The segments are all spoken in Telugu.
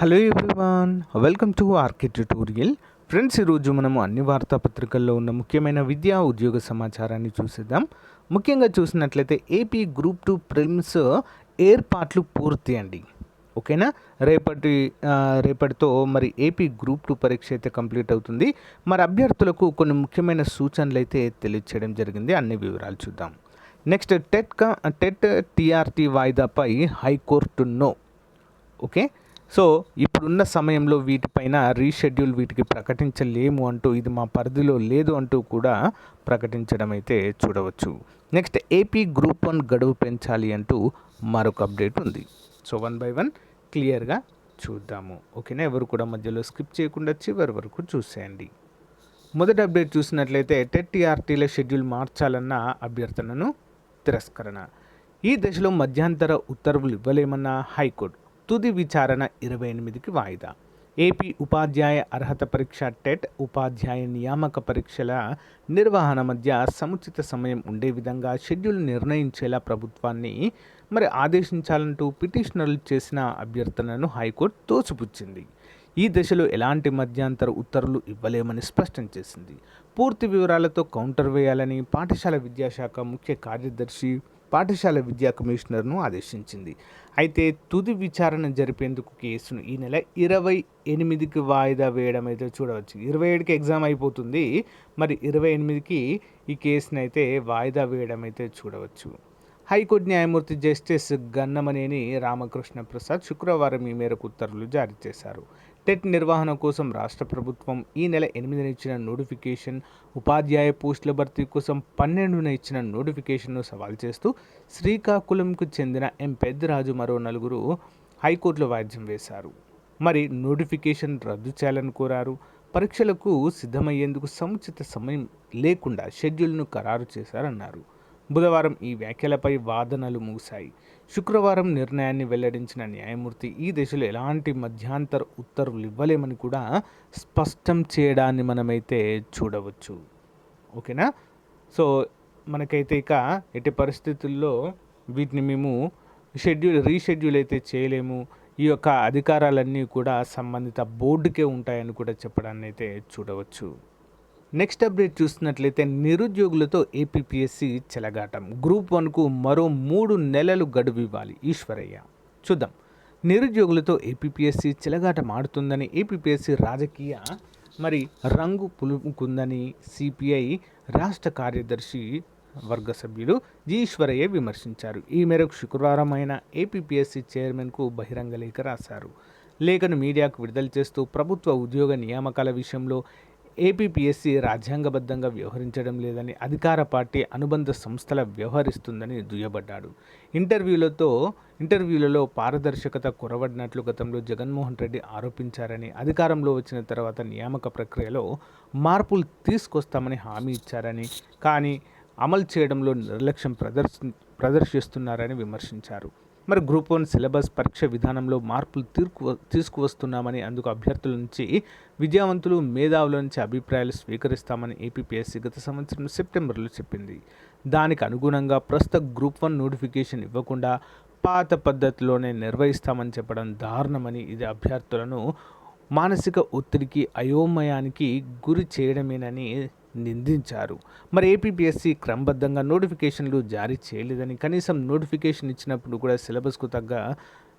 Hello everyone welcome to RK tutorial friends ఈరోజు మనము అన్ని వార్తాపత్రికల్లో ఉన్న ముఖ్యమైన విద్యా ఉద్యోగ సమాచారాన్ని చూసేద్దాం. ముఖ్యంగా చూసినట్లయితే ఏపీ గ్రూప్ టూ ప్రిలిమ్స్ ఏర్పాట్లు పూర్తి అండి. ఓకేనా? రేపటి రేపటితో మరి ఏపీ గ్రూప్ టూ పరీక్ష అయితే కంప్లీట్ అవుతుంది. మరి అభ్యర్థులకు కొన్ని ముఖ్యమైన సూచనలు అయితే తెలియచేయడం జరిగింది. అన్ని వివరాలు చూద్దాం. నెక్స్ట్ టెట్ కా TET TRT వాయిదాపై high court no. Okay? So ఇప్పుడున్న సమయంలో వీటిపైన రీషెడ్యూల్ వీటికి ప్రకటించలేము అంటూ ఇది మా పరిధిలో లేదు అంటూ కూడా ప్రకటించడం అయితే చూడవచ్చు. నెక్స్ట్ ఏపీ గ్రూప్ వన్ గడువు పెంచాలి అంటూ మరొక అప్డేట్ ఉంది. సో వన్ బై వన్ క్లియర్గా చూద్దాము. ఓకేనా? ఎవరు కూడా మధ్యలో స్కిప్ చేయకుండా చివరి వరకు చూసేయండి. మొదటి అప్డేట్ చూసినట్లయితే టెట్టీఆర్టీల షెడ్యూల్ మార్చాలన్న అభ్యర్థనను తిరస్కరణ. ఈ దశలో మధ్యంతర ఉత్తర్వులు ఇవ్వలేమన్న హైకోర్టు? తుది విచారణ ఇరవై ఎనిమిదికి వాయిదా. ఏపీ ఉపాధ్యాయ అర్హత పరీక్ష టెట్ ఉపాధ్యాయ నియామక పరీక్షల నిర్వహణ మధ్య సముచిత సమయం ఉండే విధంగా షెడ్యూల్ నిర్ణయించేలా ప్రభుత్వాన్ని మరి ఆదేశించాలంటూ పిటిషనర్లు చేసిన అభ్యర్థనను హైకోర్టు తోసిపుచ్చింది. ఈ దశలో ఎలాంటి మధ్యంతర ఉత్తర్వులు ఇవ్వలేమని స్పష్టం చేసింది. పూర్తి వివరాలతో కౌంటర్ వేయాలని పాఠశాల విద్యాశాఖ ముఖ్య కార్యదర్శి పాఠశాల విద్యా కమిషనర్ను ఆదేశించింది. అయితే తుది విచారణ జరిపేందుకు కేసును ఈ నెల ఇరవై ఎనిమిదికి వాయిదా వేయడం అయితే చూడవచ్చు. ఇరవై ఏడుకి ఎగ్జామ్ అయిపోతుంది. మరి ఇరవై ఎనిమిదికి ఈ కేసును అయితే వాయిదా వేయడం అయితే చూడవచ్చు. హైకోర్టు న్యాయమూర్తి జస్టిస్ గన్నమనేని రామకృష్ణ ప్రసాద్ శుక్రవారం ఈ మేరకు ఉత్తర్వులు జారీ చేశారు. టెట్ నిర్వహణ కోసం రాష్ట్ర ప్రభుత్వం ఈ నెల ఎనిమిదిన ఇచ్చిన నోటిఫికేషన్ ఉపాధ్యాయ పోస్టుల భర్తీ కోసం పన్నెండున ఇచ్చిన నోటిఫికేషన్ను సవాల్ చేస్తూ శ్రీకాకుళంకు చెందిన ఎం. పెద్దరాజు మరో నలుగురు హైకోర్టులో వాయిద్యం వేశారు. మరి నోటిఫికేషన్ రద్దు చేయాలని కోరారు. పరీక్షలకు సిద్ధమయ్యేందుకు సముచిత సమయం లేకుండా షెడ్యూల్ను ఖరారు చేశారన్నారు. బుధవారం ఈ వ్యాఖ్యలపై వాదనలు ముగిశాయి శుక్రవారం నిర్ణయాన్ని వెల్లడించిన న్యాయమూర్తి ఈ దశలో ఎలాంటి మధ్యాంతర ఉత్తర్వులు ఇవ్వలేమని కూడా స్పష్టం చేయడాన్ని మనమైతే చూడవచ్చు. ఓకేనా? సో మనకైతే ఇక ఎట్టి పరిస్థితుల్లో వీటిని మేము షెడ్యూల్ రీషెడ్యూల్ అయితే చేయలేము. ఈ యొక్క అధికారాలన్నీ కూడా సంబంధిత బోర్డుకే ఉంటాయని కూడా చెప్పడాన్ని అయితే చూడవచ్చు. నెక్స్ట్ అప్డేట్ చూసినట్లయితే నిరుద్యోగులతో ఏపీపీఎస్సీ చెలగాటం. గ్రూప్ వన్కు మరో మూడు నెలలు గడువు ఇవ్వాలి. ఈశ్వరయ్య చూద్దాం. నిరుద్యోగులతో ఏపీపీఎస్సీ చెలగాటం ఆడుతుందని ఏపీపీఎస్సీ రాజకీయ మరి రంగు పులుముకుందని సిపిఐ రాష్ట్ర కార్యదర్శి వర్గ సభ్యులు జి ఈశ్వరయ్య విమర్శించారు. ఈ మేరకు శుక్రవారం ఆయన ఏపీపీఎస్సీ చైర్మన్కు బహిరంగ లేఖ రాశారు. లేఖను మీడియాకు విడుదల చేస్తూ ప్రభుత్వ ఉద్యోగ నియామకాల విషయంలో ఏపీపీఎస్సీ రాజ్యాంగబద్ధంగా వ్యవహరించడం లేదని అధికార పార్టీ అనుబంధ సంస్థల వ్యవహరిస్తుందని దుయ్యబడ్డాడు. ఇంటర్వ్యూలతో ఇంటర్వ్యూలలో పారదర్శకత కొరవడినట్లు గతంలో జగన్మోహన్ రెడ్డి ఆరోపించారని అధికారంలో వచ్చిన తర్వాత నియామక ప్రక్రియలో మార్పులు తీసుకొస్తామని హామీ ఇచ్చారని కానీ అమలు చేయడంలో నిర్లక్ష్యం ప్రదర్శి ప్రదర్శిస్తున్నారని విమర్శించారు. మరి గ్రూప్ వన్ సిలబస్ పరీక్ష విధానంలో మార్పులు తీర్కు తీసుకువస్తున్నామని అందుకు అభ్యర్థుల నుంచి విద్యావంతులు మేధావుల నుంచి అభిప్రాయాలు స్వీకరిస్తామని ఏపీపీఎస్సీ గత సంవత్సరం సెప్టెంబర్లో చెప్పింది. దానికి అనుగుణంగా ప్రస్తుత గ్రూప్ వన్ నోటిఫికేషన్ ఇవ్వకుండా పాత పద్ధతిలోనే నిర్వహిస్తామని చెప్పడం దారుణమని ఇది అభ్యర్థులను మానసిక ఒత్తిడికి అయోమయానికి గురి చేయడమేనని నిందించారు. మరి ఏపీపీఎస్సీ క్రమబద్ధంగా నోటిఫికేషన్లు జారీ చేయలేదని కనీసం నోటిఫికేషన్ ఇచ్చినప్పుడు కూడా సిలబస్కు తగ్గ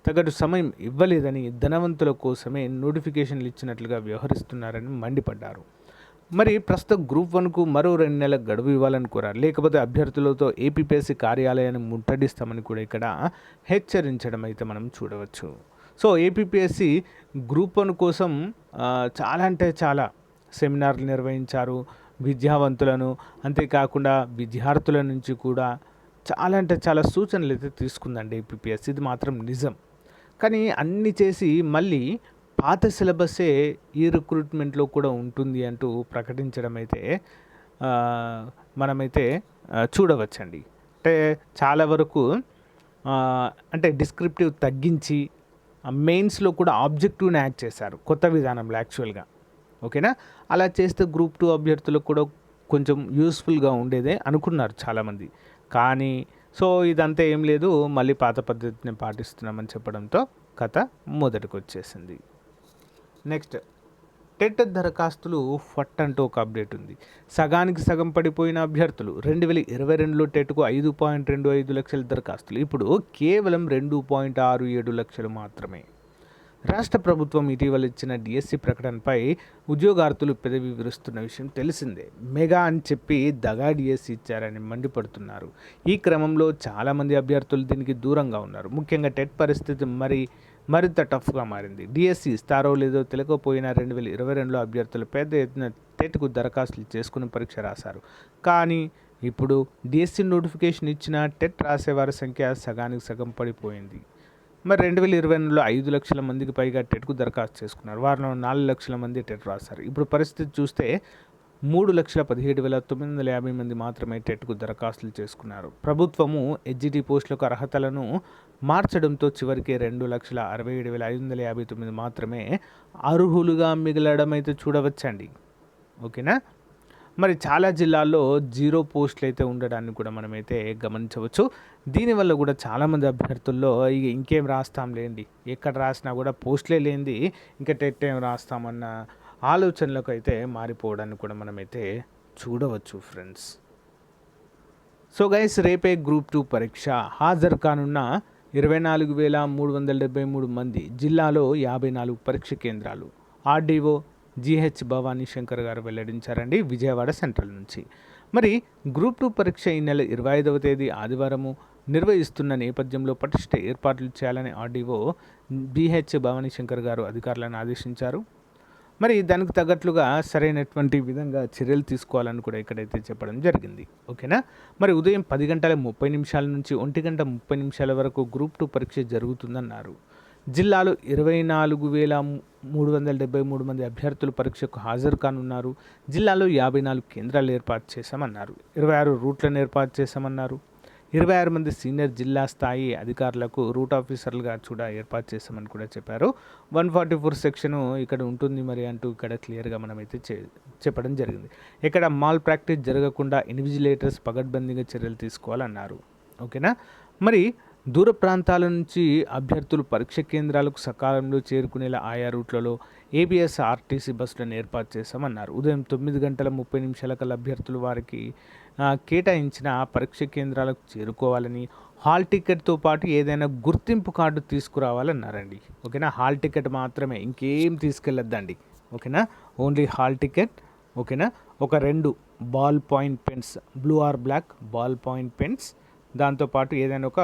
తగ్గట్టు సమయం ఇవ్వలేదని ధనవంతుల కోసమే నోటిఫికేషన్లు ఇచ్చినట్లుగా వ్యవహరిస్తున్నారని మండిపడ్డారు. మరి ప్రస్తుతం గ్రూప్ వన్కు మరో రెండు నెలల గడువు ఇవ్వాలని కోరారు. లేకపోతే అభ్యర్థులతో ఏపీపీఎస్సీ కార్యాలయాన్ని ముట్టడిస్తామని కూడా ఇక్కడ హెచ్చరించడం అయితే మనం చూడవచ్చు. సో ఏపీపీఎస్సీ గ్రూప్ వన్ కోసం చాలా అంటే చాలా సెమినార్లు నిర్వహించారు. విద్యావంతులను అంతేకాకుండా విద్యార్థుల నుంచి కూడా చాలా అంటే చాలా సూచనలు అయితే తీసుకుందండి ఏపీపీఎస్ ఇది మాత్రం నిజం. కానీ అన్ని చేసి మళ్ళీ పాత సిలబస్సే ఈ రిక్రూట్మెంట్లో కూడా ఉంటుంది అంటూ ప్రకటించడం అయితే మనమైతే చూడవచ్చండి. అంటే చాలా వరకు అంటే డిస్క్రిప్టివ్ తగ్గించి మెయిన్స్లో కూడా ఆబ్జెక్టివ్ని యాడ్ చేశారు కొత్త విధానంలో యాక్చువల్గా. ఓకేనా? అలా చేస్తే గ్రూప్ టూ అభ్యర్థులకు కూడా కొంచెం యూస్ఫుల్గా ఉండేదే అనుకున్నారు చాలామంది. కానీ సో ఇదంతా ఏం లేదు. మళ్ళీ పాత పద్ధతిని పాటిస్తున్నామని చెప్పడంతో కథ మొదటికి వచ్చేసింది నెక్స్ట్ టెట్ దరఖాస్తులు ఫట్ అంటూ ఒక అప్డేట్ ఉంది. సగానికి సగం పడిపోయిన అభ్యర్థులు రెండు వేల ఇరవై రెండులో టెట్కు ఐదు పాయింట్ రెండు ఐదు లక్షల దరఖాస్తులు. ఇప్పుడు కేవలం రెండు పాయింట్ ఆరు ఏడు లక్షలు మాత్రమే. రాష్ట్ర ప్రభుత్వం ఇటీవల ఇచ్చిన డిఎస్సి ప్రకటనపై ఉద్యోగార్థులు పెదవి విరుస్తున్న విషయం తెలిసిందే. మెగా అని చెప్పి దగా డిఎస్సి ఇచ్చారని మండిపడుతున్నారు. ఈ క్రమంలో చాలామంది అభ్యర్థులు దీనికి దూరంగా ఉన్నారు. ముఖ్యంగా టెట్ పరిస్థితి మరి మరింత టఫ్గా మారింది. డిఎస్సి ఇస్తారో లేదో తెలియకపోయినా రెండు వేల ఇరవై రెండులో అభ్యర్థులు పెద్ద ఎత్తున టెట్కు దరఖాస్తులు చేసుకుని పరీక్ష రాశారు. కానీ ఇప్పుడు డిఎస్సి నోటిఫికేషన్ ఇచ్చిన టెట్ రాసేవారి సంఖ్య సగానికి సగం పడిపోయింది. మరి రెండు వేల ఇరవై రెండులో ఐదు లక్షల మందికి పైగా టెట్కు దరఖాస్తు చేసుకున్నారు. వారిలో నాలుగు లక్షల మంది టెట్ రాశారు. ఇప్పుడు పరిస్థితి చూస్తే మూడు లక్షల పదిహేడు వేల తొమ్మిది వందల యాభై మంది మాత్రమే టెట్కు దరఖాస్తులు చేసుకున్నారు. ప్రభుత్వము హెచ్జిటి పోస్టులకు అర్హతలను మార్చడంతో చివరికి రెండు లక్షల అరవై ఏడు వేల ఐదు వందల యాభై తొమ్మిది మాత్రమే అర్హులుగా మిగలడం అయితే చూడవచ్చండి. ఓకేనా? మరి చాలా జిల్లాల్లో జీరో పోస్టులు అయితే ఉండడాన్ని కూడా మనమైతే గమనించవచ్చు. దీనివల్ల కూడా చాలామంది అభ్యర్థుల్లో ఇక ఇంకేం రాస్తాం లేండి. ఎక్కడ రాసినా కూడా పోస్టులే లేనిది ఇంకా టెట్ ఏం రాస్తామన్న ఆలోచనలకు అయితే మారిపోవడాన్ని కూడా మనమైతే చూడవచ్చు ఫ్రెండ్స్. సో గైస్ రేపే గ్రూప్ టూ పరీక్ష. హాజరు కానున్న ఇరవై నాలుగు వేల మూడు వందల డెబ్బై మూడు మంది జిల్లాలో యాభై నాలుగు పరీక్ష కేంద్రాలు. ఆర్డీఓ జిహెచ్ భవానీ శంకర్ గారు వెల్లడించారండి విజయవాడ సెంట్రల్ నుంచి. మరి గ్రూప్ టూ పరీక్ష ఈ నెల ఇరవై ఐదవ తేదీ ఆదివారము నిర్వహిస్తున్న నేపథ్యంలో పటిష్ట ఏర్పాట్లు చేయాలని ఆర్డీఓ బీహెచ్ భవానీ శంకర్ గారు అధికారులను ఆదేశించారు. మరి దానికి తగ్గట్లుగా సరైనటువంటి విధంగా చర్యలు తీసుకోవాలని కూడా ఇక్కడైతే చెప్పడం జరిగింది. ఓకేనా? మరి ఉదయం పది గంటల ముప్పై నిమిషాల నుంచి ఒంటి గంట ముప్పై నిమిషాల వరకు గ్రూప్ టూ పరీక్ష జరుగుతుందన్నారు. జిల్లాలో ఇరవై నాలుగు వేల మూడు వందల డెబ్బై మూడు మంది అభ్యర్థులు పరీక్షకు హాజరు కానున్నారు. జిల్లాలో యాభై నాలుగు కేంద్రాలు ఏర్పాటు చేశామన్నారు. ఇరవై ఆరు రూట్లను ఏర్పాటు చేశామన్నారు. ఇరవై ఆరు మంది సీనియర్ జిల్లా స్థాయి అధికారులకు రూట్ ఆఫీసర్లుగా కూడా ఏర్పాటు చేశామని కూడా చెప్పారు. వన్ ఫార్టీ ఫోర్ సెక్షన్ ఇక్కడ ఉంటుంది మరి అంటూ ఇక్కడ క్లియర్గా మనమైతే చే చెప్పడం జరిగింది. ఇక్కడ మాల్ ప్రాక్టీస్ జరగకుండా ఇన్విజిలేటర్స్ పగడ్బందీగా చర్యలు తీసుకోవాలన్నారు. ఓకేనా? మరి దూర ప్రాంతాల నుంచి అభ్యర్థులు పరీక్ష కేంద్రాలకు సకాలంలో చేరుకునేలా ఆయా రూట్లలో ఏబిఎస్ ఆర్టీసీ బస్సులను ఏర్పాటు చేశామన్నారు. ఉదయం తొమ్మిది గంటల ముప్పై నిమిషాల కల అభ్యర్థులు వారికి కేటాయించిన పరీక్ష కేంద్రాలకు చేరుకోవాలని హాల్ టికెట్తో పాటు ఏదైనా గుర్తింపు కార్డు తీసుకురావాలన్నారండి. ఓకేనా? హాల్ టికెట్ మాత్రమే ఇంకేం తీసుకెళ్ళొద్దండి. ఓకేనా? ఓన్లీ హాల్ టికెట్ ఓకేనా? ఒక రెండు ball point pens blue or black ball point pens దాంతోపాటు ఏదైనా ఒక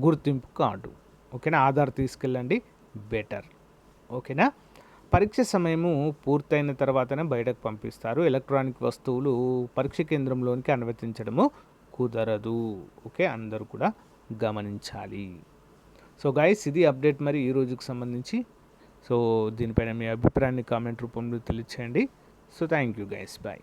గుర్తింపు కార్డు. ఓకేనా? ఆధార్ తీసుకెళ్ళండి. బెటర్. ఓకేనా? పరీక్ష సమయము పూర్తయిన తర్వాతనే బయటకు పంపిస్తారు. ఎలక్ట్రానిక్ వస్తువులు పరీక్ష కేంద్రంలోనికి అనుమతించడము కుదరదు. ఓకే? అందరూ కూడా గమనించాలి. సో గైస్ ఇది అప్డేట్ మరి ఈ రోజుకి సంబంధించి. సో దీనిపైన మీ అభిప్రాయాన్ని కామెంట్ రూపంలో తెలియచేయండి. So thank you guys bye